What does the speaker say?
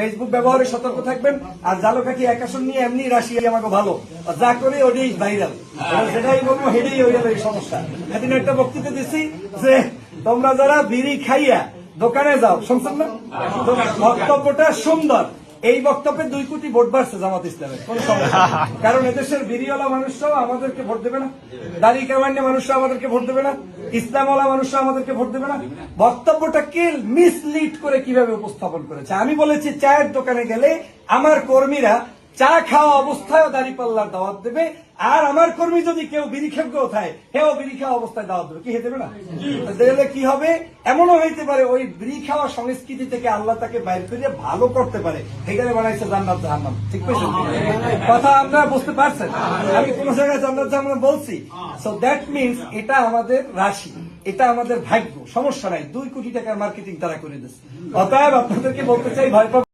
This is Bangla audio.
ফেসবুক ব্যবহারে সতর্ক থাকবেন, আর জালো কাকি একাশন নিয়ে এমনি রাশি আমাকে ভালো। যা করে ওটাই ভাইরাল সেটাই বলব, হেডেই হয়ে গেল এই সমস্যা। এদিন একটা বক্তৃতা দিচ্ছি যে, তোমরা যারা বিড়ি খাইয়া দোকানে যাও, শুনছেন না? বক্তব্যটা সুন্দর। এই বক্তব্যে দুই কোটি ভোট বাড়ছে জামাত ইসলামের কোন কারণ এদেশের বিরিওয়ালা মানুষরাও আমাদেরকে ভোট দেবে না দাঁড়িয়ে কামান্য মানুষরা আমাদেরকে ভোট দেবে না, ইসলামওয়ালা মানুষরা আমাদেরকে ভোট দেবে না। বক্তব্যটা কে মিসলিড করে কীভাবে উপস্থাপন করেছে? আমি বলেছি চায়ের দোকানে গেলে আমার কর্মীরা চা খাওয়া অবস্থায় দাড়ি পাল্লার দাওয়াত দেবে। আর আমার কর্মী যদি কেউ বিড়ি খেপকেও থাকে হেও বিড়ি খাওয়া অবস্থায় দাওয়াত দেবে। কি হতে না? দেখলে কি হবে? এমনও হইতে পারে ওই বিড়ি খাওয়া সংস্কৃতি থেকে আল্লাহ তাকে বাইর করে ভালো করতে পারে। এখানে বানাইছে জান্নাত জাহান্নাম। ঠিক পেয়েছেন কথা আপনারা বুঝতে পারছেন? আমি কোন জায়গায় জান্নাত জাহান্নাম বলছি। সো দ্যাট মিনস এটা আমাদের রাশি এটা আমাদের ভাগ্য। সমস্যা নাই। দুই কোটি টাকার মার্কেটিং তারা করে দিচ্ছে অতএব আপনাদেরকে বলতে চাই ভয় পাবেন